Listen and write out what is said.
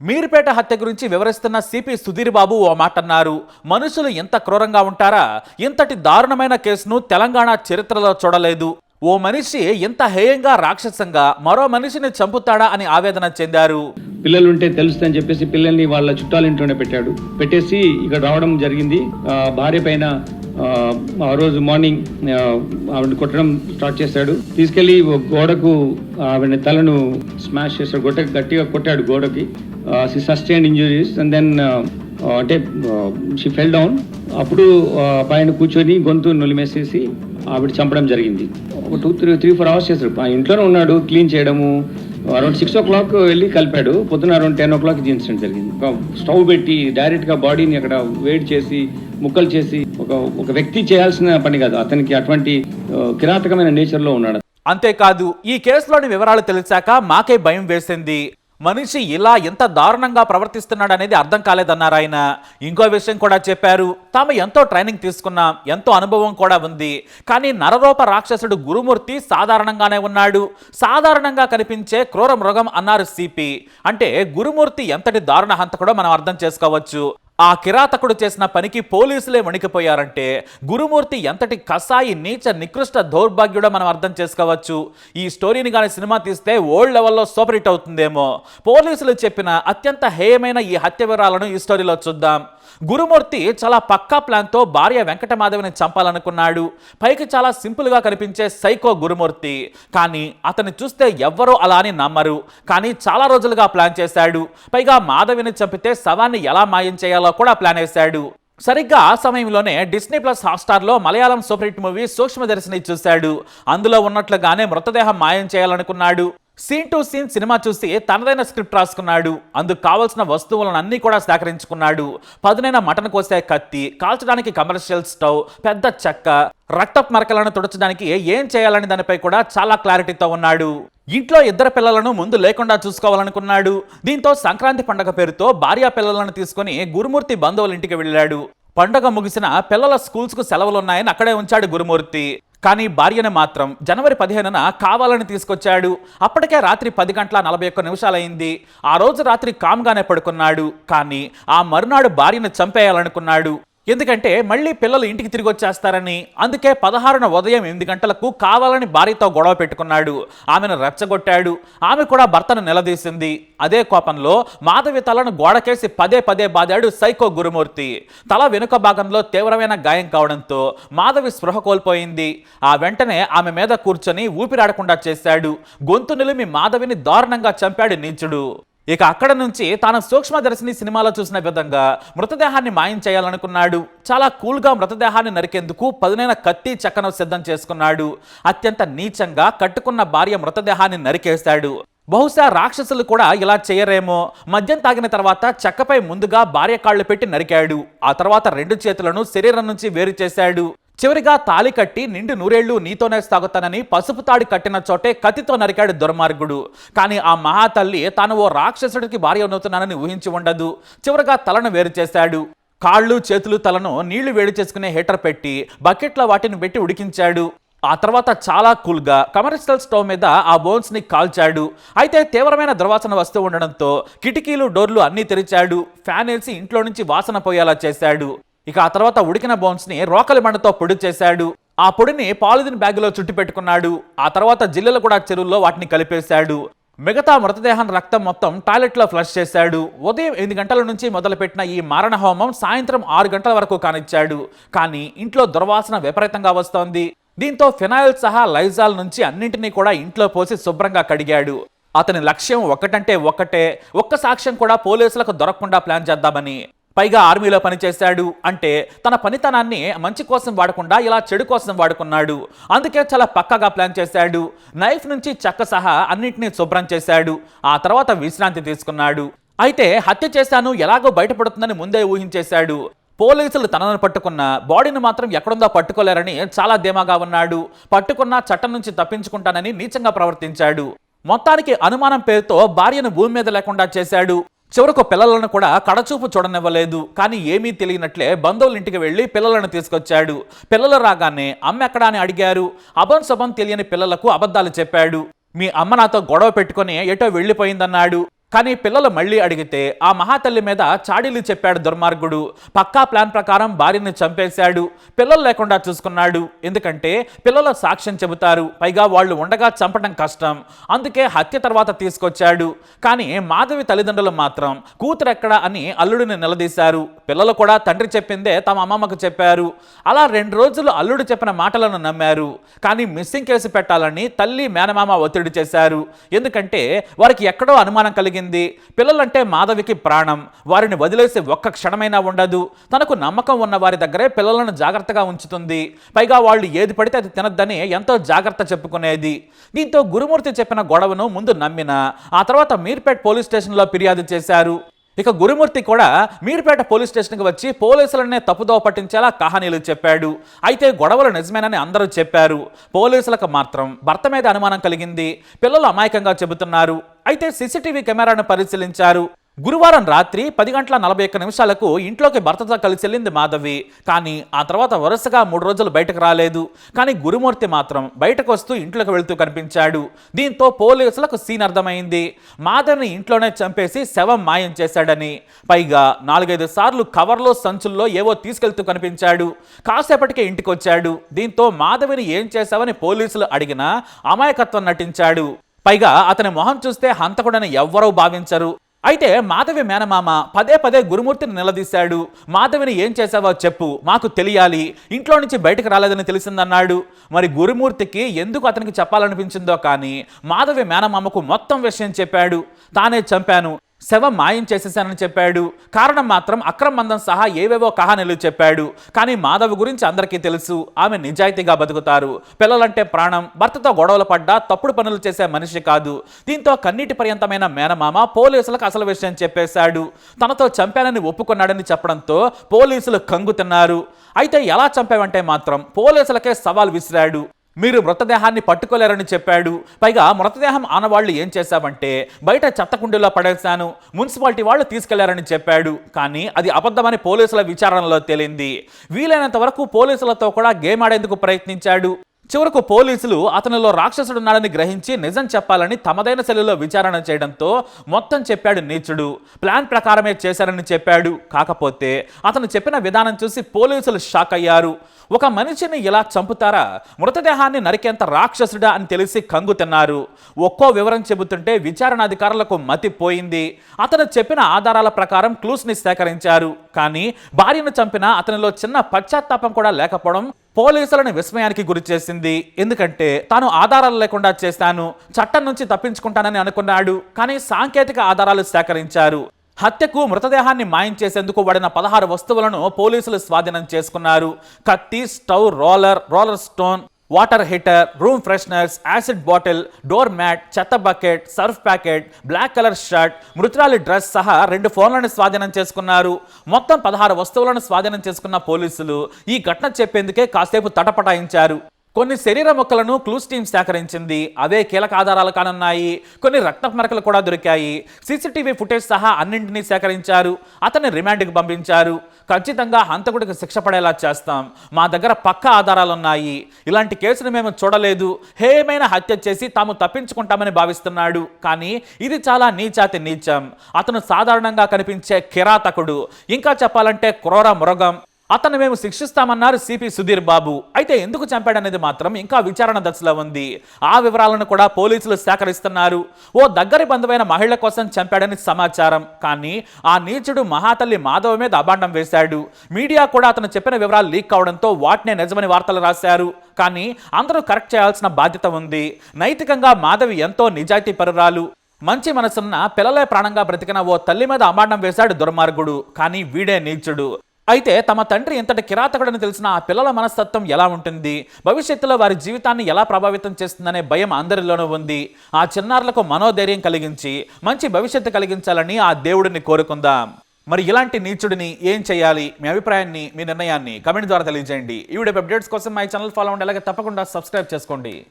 మీర్పేట హత్య గురించి వివరిస్తున్న సిపి సుధీర్ బాబు ఓ మాట అన్నారు మనుషులు ఎంత క్రూరంగా ఉంటారా? ఇంతటి దారుణమైన కేసును తెలంగాణ చరిత్రలో చూడలేదు. ఓ మనిషి ఎంత హేయంగా రాక్షసంగా మరో మనిషిని చంపుతాడా అని ఆవేదన చెందారు. పిల్లలు ఉంటే తెలుస్తుందని చెప్పేసి పిల్లల్ని వాళ్ళ చుట్టాల ఇంట్లోనే పెట్టాడు. పెట్టేసి ఇక్కడ రావడం జరిగింది. భార్య పైన ఆ, రోజు మార్నింగ్ ఆవిడని కొట్టడం స్టార్ట్ చేశాడు. తీసుకెళ్ళి గోడకు ఆవిడ తలను స్మాష్ చేశాడు. గొట్ట గట్టిగా కొట్టాడు గోడకి. సస్టైన్ ఇంజురీస్ అండ్ దెన్ అంటే షీ ఫెల్ డౌన్ అప్పుడు పైన కూర్చొని గొంతు నులిమేసేసి ఆవిడ చంపడం జరిగింది. ఒక two three three four hours చేశారు ఆ ఇంట్లోనే ఉన్నాడు క్లీన్ చేయడము అరౌండ్ సిక్స్ ఓ క్లాక్ వెళ్ళి కలిపాడు. పొద్దున అరౌండ్ టెన్ ఓ క్లాక్ ఇది ఇన్సిడెంట్ జరిగింది. ఒక స్టవ్ పెట్టి డైరెక్ట్గా బాడీని అక్కడ వేడి చేసి ముక్కలు చేసి ఒక ఒక వ్యక్తి చేయాల్సిన పని కాదు. అతనికి అటువంటి కిరాతకమైన నేచర్లో ఉన్నాడు. అంతేకాదు ఈ కేసులోని వివరాలు తెలిసాక మాకే భయం వేసింది. మనిషి ఇలా ఎంత దారుణంగా ప్రవర్తిస్తున్నాడు అనేది అర్థం కాలేదన్నారు ఆయన. ఇంకో విషయం కూడా చెప్పారు. తాము ఎంతో ట్రైనింగ్ తీసుకున్నాం ఎంతో అనుభవం కూడా ఉంది. కానీ నరరూప రాక్షసుడు గురుమూర్తి సాధారణంగానే ఉన్నాడు. సాధారణంగా కనిపించే క్రూర మృగం అన్నారు సిపి. అంటే గురుమూర్తి ఎంతటి దారుణ హంతకుడో మనం అర్థం చేసుకోవచ్చు. ఆ కిరాతకుడు చేసిన పనికి పోలీసులే వణికిపోయారంటే గురుమూర్తి ఎంతటి కసాయి నీచ నికృష్ట దౌర్భాగ్యుడో మనం అర్థం చేసుకోవచ్చు. ఈ స్టోరీని కానీ సినిమా తీస్తే ఓల్డ్ లెవెల్లో సూపర్ హిట్ అవుతుందేమో. పోలీసులు చెప్పిన అత్యంత హేయమైన ఈ హత్య వివరాలను ఈ స్టోరీలో చూద్దాం. గురుమూర్తి చాలా పక్కా ప్లాన్తో భార్య వెంకటమాధవిని చంపాలనుకున్నాడు. పైకి చాలా సింపుల్గా కనిపించే సైకో గురుమూర్తి. కానీ అతన్ని చూస్తే ఎవ్వరూ అలా అని నమ్మరు. కానీ చాలా రోజులుగా ప్లాన్ చేశాడు. పైగా మాధవిని చంపితే శవాన్ని ఎలా మాయం చేయాలో కూడా ప్లాన్ వేశాడు. సరిగ్గా ఆ సమయంలోనే Disney plus హాట్స్టార్లో Malayalam super hit movie Sookshmadarshini చూశాడు. అందులో ఉన్నట్లుగానే మృతదేహం మాయం చేయాలనుకున్నాడు. సీన్ టు సీన్ సినిమా చూసి తనదైన స్క్రిప్ట్ రాసుకున్నాడు. అందుకు కావలసిన వస్తువులను అన్నీ కూడా సేకరించుకున్నాడు. పదునైన మటన్ కోసే కత్తి కాల్చడానికి కమర్షియల్ స్టవ్ పెద్ద చెక్క రక్తపు మరకలను తుడచడానికి ఏం చేయాలనే దానిపై కూడా చాలా క్లారిటీతో ఉన్నాడు. ఇంట్లో ఇద్దరు పిల్లలను ముందు లేకుండా చూసుకోవాలనుకున్నాడు. దీంతో సంక్రాంతి పండగ పేరుతో భార్యా పిల్లలను తీసుకొని గురుమూర్తి బంధువుల ఇంటికి వెళ్ళాడు. పండగ ముగిసిన పిల్లల స్కూల్స్కు సెలవులున్నాయని అక్కడే ఉంచాడు గురుమూర్తి. కానీ భార్యను మాత్రం జనవరి పదిహేనున కావాలని తీసుకొచ్చాడు. అప్పటికే రాత్రి పది గంటల నలభై ఒక్క నిమిషాలైంది. ఆ రోజు రాత్రి కామ్గానే పడుకున్నాడు. కానీ ఆ మరునాడు భార్యను చంపేయాలనుకున్నాడు. ఎందుకంటే మళ్ళీ పిల్లలు ఇంటికి తిరిగి వచ్చేస్తారని. అందుకే పదహారున ఉదయం ఎనిమిది గంటలకు కావాలని భార్యతో గొడవ పెట్టుకున్నాడు. ఆమెను రెచ్చగొట్టాడు. ఆమె కూడా భర్తను నిలదీసింది. అదే కోపంలో మాధవి తలను గోడకేసి పదే పదే బాదాడు సైకో గురుమూర్తి. తల వెనుక భాగంలో తీవ్రమైన గాయం కావడంతో మాధవి స్పృహ కోల్పోయింది. ఆ వెంటనే ఆమె మీద కూర్చొని ఊపిరాడకుండా చేశాడు. గొంతు నిలిమి మాధవిని దారుణంగా చంపాడు నీచుడు. ఇక అక్కడ నుంచి తాను సూక్ష్మదర్శిని సినిమాలో చూసిన విధంగా మృతదేహాన్ని మాయం చేయాలనుకున్నాడు. చాలా కూల్గా మృతదేహాన్ని నరికేందుకు పదునైన కత్తి చెక్కను సిద్ధం చేసుకున్నాడు. అత్యంత నీచంగా కట్టుకున్న భార్య మృతదేహాన్ని నరికేశాడు. బహుశా రాక్షసులు కూడా ఇలా చేయరేమో. మద్యం తాగిన తర్వాత చెక్కపై ముందుగా భార్య కాళ్ళు పెట్టి నరికాడు. ఆ తర్వాత రెండు చేతులను శరీరం నుంచి వేరు చేశాడు. చివరిగా తాలి కట్టి నిండు నూరేళ్ళు నీతోనే సాగుతానని పసుపు తాడి కట్టిన చోటే కత్తితో నరికాడు దుర్మార్గుడు. కానీ ఆ మహాతల్లి తాను ఓ రాక్షసుడికి భార్య అవుతున్నానని ఊహించి ఉండదు. చివరిగా తలను వేరు చేశాడు. కాళ్ళు చేతులు తలను నీళ్ళు వేడి చేసుకునే హీటర్ పెట్టి బకెట్లో వాటిని పెట్టి ఉడికించాడు. ఆ తర్వాత చాలా కూల్గా కమర్షియల్ స్టవ్ మీద ఆ బోన్స్ని కాల్చాడు. అయితే తీవ్రమైన దుర్వాసన వస్తూ ఉండడంతో కిటికీలు డోర్లు అన్నీ తెరిచాడు. ఫ్యాన్ వేసి ఇంట్లో నుంచి వాసన పోయేలా చేశాడు. ఇక ఆ తర్వాత ఉడికిన బోన్స్ని రోకలి మండతో పొడి చేశాడు. ఆ పొడిని పాలిథిన్ బ్యాగులో చుట్టి పెట్టుకున్నాడు. ఆ తర్వాత జిల్లెలు కూడా చెరువుల్లో వాటిని కలిపేశాడు. మిగతా మృతదేహం రక్తం మొత్తం టాయిలెట్లో ఫ్లష్ చేశాడు. ఉదయం ఎనిమిది గంటల నుంచి మొదలుపెట్టిన ఈ మారణ హోమం సాయంత్రం ఆరు గంటల వరకు కానిచ్చాడు. కానీ ఇంట్లో దుర్వాసన విపరీతంగా వస్తోంది. దీంతో ఫినాయిల్ సహా లైజాల్ నుంచి అన్నింటినీ కూడా ఇంట్లో పోసి శుభ్రంగా కడిగాడు. అతని లక్ష్యం ఒక్కటంటే ఒక్కటే. ఒక్క సాక్ష్యం కూడా పోలీసులకు దొరకకుండా ప్లాన్ చేద్దామని. పైగా ఆర్మీలో పనిచేశాడు అంటే తన పనితనాన్ని మంచి కోసం వాడకుండా ఇలా చెడు కోసం వాడుకున్నాడు. అందుకే చాలా పక్కగా ప్లాన్ చేశాడు. నైఫ్ నుంచి చెక్క సహా అన్నింటినీ శుభ్రం చేశాడు. ఆ తర్వాత విశ్రాంతి తీసుకున్నాడు. అయితే హత్య చేశాను ఎలాగో బయటపడుతుందని ముందే ఊహించేశాడు. పోలీసులు తనను పట్టుకున్న బాడీని మాత్రం ఎక్కడుందో పట్టుకోలేరని చాలా ధీమాగా ఉన్నాడు. పట్టుకున్న చట్టం నుంచి తప్పించుకుంటానని నీచంగా ప్రవర్తించాడు. మొత్తానికి అనుమానం పేరుతో భార్యను భూమి మీద లేకుండా చేశాడు. చివరకు పిల్లలను కూడా కడచూపు చూడనివ్వలేదు. కానీ ఏమీ తెలియనట్లే బంధువుల ఇంటికి వెళ్ళి పిల్లలను తీసుకొచ్చాడు. పిల్లలు రాగానే అమ్మ ఎక్కడా? అని అడిగారు. అభం శుభం తెలియని పిల్లలకు అబద్ధాలు చెప్పాడు. మీ అమ్మ నాతో గొడవ పెట్టుకుని ఎటో వెళ్ళిపోయిందన్నాడు. కానీ పిల్లలు మళ్ళీ అడిగితే ఆ మహాతల్లి మీద చాడీలు చెప్పాడు దుర్మార్గుడు. పక్కా ప్లాన్ ప్రకారం భార్యని చంపేశాడు. పిల్లలు లేకుండా చూసుకున్నాడు. ఎందుకంటే పిల్లల సాక్ష్యం చెబుతారు. పైగా వాళ్ళు ఉండగా చంపడం కష్టం. అందుకే హత్య తర్వాత తీసుకొచ్చాడు. కానీ మాధవి తల్లిదండ్రులు మాత్రం కూతురెక్కడ అని అల్లుడిని నిలదీశారు. పిల్లలు కూడా తండ్రి చెప్పిందే తమ అమ్మమ్మకు చెప్పారు. అలా రెండు రోజులు అల్లుడు చెప్పిన మాటలను నమ్మారు. కానీ మిస్సింగ్ కేసు పెట్టాలని తల్లి మేనమామ ఒత్తిడి చేశారు. ఎందుకంటే వారికి ఎక్కడో అనుమానం కలిగింది. పిల్లలంటే మాధవికి ప్రాణం. వారిని వదిలేసి ఒక్క క్షణమైనా ఉండదు. తనకు నమ్మకం ఉన్న వారి దగ్గరే పిల్లలను జాగ్రత్తగా ఉంచుతుంది. పైగా వాళ్ళు ఏది పడితే అది తినద్దని ఎంతో జాగ్రత్త చెప్పుకునేది. దీంతో గురుమూర్తి చెప్పిన గొడవను ముందు నమ్మిన. ఆ తర్వాత మీర్పేట్ పోలీస్ స్టేషన్లో ఫిర్యాదు చేశారు. ఇక గురుమూర్తి కూడా మీర్పేట పోలీస్ స్టేషన్కి వచ్చి పోలీసులనే తప్పుదోవ పట్టించేలా కహానీలు చెప్పాడు. అయితే గొడవలు నిజమేనని అందరూ చెప్పారు. పోలీసులకు మాత్రం భర్త మీద అనుమానం కలిగింది. పిల్లలు అమాయకంగా చెబుతున్నారు. అయితే సీసీటీవీ కెమెరాను పరిశీలించారు. గురువారం రాత్రి పది గంటల నలభై ఒక్క నిమిషాలకు ఇంట్లోకి భర్తతో కలిసి వెళ్ళింది మాధవి. కానీ ఆ తర్వాత వరుసగా మూడు రోజులు బయటకు రాలేదు. కానీ గురుమూర్తి మాత్రం బయటకు వస్తూ ఇంట్లోకి వెళుతూ కనిపించాడు. దీంతో పోలీసులకు సీన్ అర్థమైంది. మాధవిని ఇంట్లోనే చంపేసి శవం మాయం చేశాడని. పైగా నాలుగైదు సార్లు కవర్లో సంచుల్లో ఏవో తీసుకెళ్తూ కనిపించాడు. కాసేపటికే ఇంటికి వచ్చాడు దీంతో మాధవిని ఏం చేశావని పోలీసులు అడిగినా అమాయకత్వం నటించాడు. పైగా అతని మొహం చూస్తే హంతకుడని ఎవ్వరూ భావించరు. అయితే మాధవి మేనమామ పదే పదే గురుమూర్తిని నిలదీశాడు. మాధవిని ఏం చేశావో చెప్పు మాకు తెలియాలి. ఇంట్లో నుంచి బయటకు రాలేదని తెలిసిందన్నాడు. మరి గురుమూర్తికి ఎందుకు అతనికి చెప్పాలనిపించిందో కానీ మాధవి మేనమామకు మొత్తం విషయం చెప్పాడు. తానే చంపాను. శవం మాయం చేసేసానని చెప్పాడు. కారణం మాత్రం అక్రమందం సహా ఏవేవో కహానీలు చెప్పాడు. కానీ మాధవ్ గురించి అందరికీ తెలుసు ఆమె నిజాయితీగా బతుకుతారు. పిల్లలంటే ప్రాణం భర్తతో గొడవలు పడ్డా తప్పుడు పనులు చేసే మనిషి కాదు. దీంతో కన్నీటి పర్యంతమైన మేనమామ పోలీసులకు అసలు విషయం చెప్పేశాడు. తనతో చంపానని ఒప్పుకున్నాడని చెప్పడంతో పోలీసులు కంగు తిన్నారు. అయితే ఎలా చంపావంటే మాత్రం పోలీసులకే సవాల్ విసిరాడు. మీరు మృతదేహాన్ని పట్టుకోలేరని చెప్పాడు. పైగా మృతదేహం ఆనవాళ్ళు ఏం చేశావంటే బయట చెత్తకుండీలో పడేశాను మున్సిపాలిటీ వాళ్ళు తీసుకెళ్ళారని చెప్పాడు. కానీ అది అబద్ధమని పోలీసుల విచారణలో తేలింది. వీలైనంత వరకు పోలీసులతో కూడా గేమ్ ఆడేందుకు ప్రయత్నించాడు. చివరకు పోలీసులు అతనిలో రాక్షసుడున్నాడని గ్రహించి నిజం చెప్పాలని తమదైన శైలిలో విచారణ చేయడంతో మొత్తం చెప్పాడు నీచుడు. ప్లాన్ ప్రకారమే చేశారని చెప్పాడు. కాకపోతే అతను చెప్పిన విధానం చూసి పోలీసులు షాక్ అయ్యారు. ఒక మనిషిని ఇలా చంపుతారా? మృతదేహాన్ని నరికేంత రాక్షసుడా అని తెలిసి కంగు తిన్నారు. ఒక్కో వివరం చెబుతుంటే విచారణ అధికారులకు అతను చెప్పిన ఆధారాల ప్రకారం క్లూస్ని సేకరించారు. కానీ భార్యను చంపిన అతనిలో చిన్న పశ్చాత్తాపం కూడా లేకపోవడం పోలీసులను విస్మయానికి గురి చేసింది. ఎందుకంటే తాను ఆధారాలు లేకుండా చేశాను. చట్టం నుంచి తప్పించుకుంటానని అనుకున్నాడు. కానీ సాంకేతిక ఆధారాలు సేకరించారు. హత్యకు మృతదేహాన్ని మాయం చేసేందుకు వాడిన పదహారు వస్తువులను పోలీసులు స్వాధీనం చేసుకున్నారు. కత్తి stove roller roller stone water heater room fresheners acid bottle door mat చెత్త bucket Surf packet black colour shirt మృతురాలి dress సహా రెండు ఫోన్లను స్వాధీనం చేసుకున్నారు. మొత్తం పదహారు వస్తువులను స్వాధీనం చేసుకున్న పోలీసులు ఈ ఘటన చెప్పేందుకే కాసేపు తటపటాయించారు. కొన్ని శరీర మొక్కలను క్లూస్ టీమ్ సేకరించింది. అవే కీలక ఆధారాలు కానున్నాయి. కొన్ని రక్త మరకలు కూడా దొరికాయి. సీసీటీవీ ఫుటేజ్ సహా అన్నింటినీ సేకరించారు. అతన్ని రిమాండ్కి పంపించారు. ఖచ్చితంగా హంతకుడికి శిక్ష పడేలా చేస్తాం. మా దగ్గర పక్క ఆధారాలున్నాయి. ఇలాంటి కేసును మేము చూడలేదు. హేయమైన హత్య చేసి తాము తప్పించుకుంటామని భావిస్తున్నాడు. కానీ ఇది చాలా నీచాతి నీచం. అతను సాధారణంగా కనిపించే కిరాతకుడు. ఇంకా చెప్పాలంటే క్రోర మృగం. అతను మేము శిక్షిస్తామన్నారు సిపి సుధీర్ బాబు. అయితే ఎందుకు చంపాడనేది మాత్రం ఇంకా విచారణ దశలో ఉంది. ఆ వివరాలను కూడా పోలీసులు సేకరిస్తున్నారు. ఓ దగ్గరి బంధువైన మహిళ కోసం చంపాడని సమాచారం. కానీ ఆ నీచుడు మహాతల్లి మాధవ మీద అబాండం వేశాడు. మీడియా కూడా అతను చెప్పిన వివరాలు లీక్ కావడంతో వాటినే నిజమని వార్తలు రాశారు. కానీ అందరూ కరెక్ట్ చేయాల్సిన బాధ్యత ఉంది. నైతికంగా మాధవి ఎంతో నిజాయితీ పరురాలు మంచి మనసున్న పిల్లలే ప్రాణంగా బ్రతికిన ఓ తల్లి మీద అమాండం వేశాడు దుర్మార్గుడు. కానీ వీడే నీచుడు. అయితే తమ తండ్రి ఎంతటి కిరాతకుడని తెలిసిన ఆ పిల్లల మనస్తత్వం ఎలా ఉంటుంది? భవిష్యత్తులో వారి జీవితాన్ని ఎలా ప్రభావితం చేస్తుందనే భయం అందరిలోనూ ఉంది. ఆ చిన్నారులకు మనోధైర్యం కలిగించి మంచి భవిష్యత్తు కలిగించాలని ఆ దేవుడిని కోరుకుందాం. మరి ఇలాంటి నీచుడిని ఏం చేయాలి? మీ అభిప్రాయాన్ని మీ నిర్ణయాన్ని కమెంట్ ద్వారా తెలియజేయండి. ఈ వీడియో అప్డేట్స్ కోసం మై ఛానల్ ఫాలో అవ్వండి. అలాగే తప్పకుండా సబ్స్క్రైబ్ చేసుకోండి.